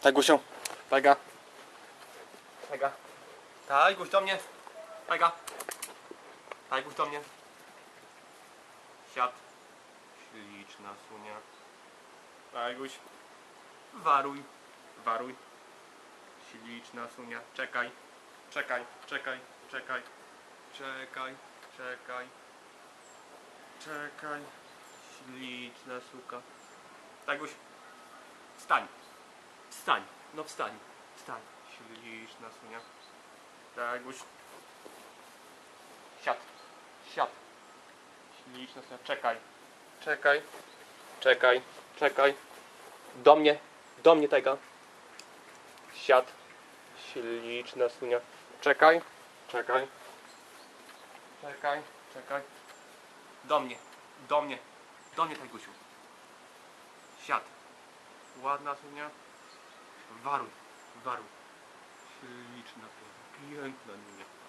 Tak, Gusiu. Pega. Pega. Tak, Guś do mnie. Pega. Tak, Guś do mnie. Siad. Śliczna sunia. Tak, Guś. Waruj. Waruj. Śliczna sunia. Czekaj. Czekaj, czekaj, czekaj. Czekaj, czekaj. Czekaj. Śliczna suka. Tak, Guś. Wstań. Wstań. No wstań. Wstań. Śliczna sunia. Tak, Guś. Siad. Siad. Śliczna sunia. Czekaj. Czekaj. Czekaj. Czekaj. Do mnie. Do mnie tego. Siad. Śliczna sunia. Czekaj. Czekaj. Czekaj. Czekaj. Do mnie. Do mnie. Do mnie, Tajgusiu. Siad. Ładna sunia. Waruj. Waruj. Śliczna, piękna, piękna linia.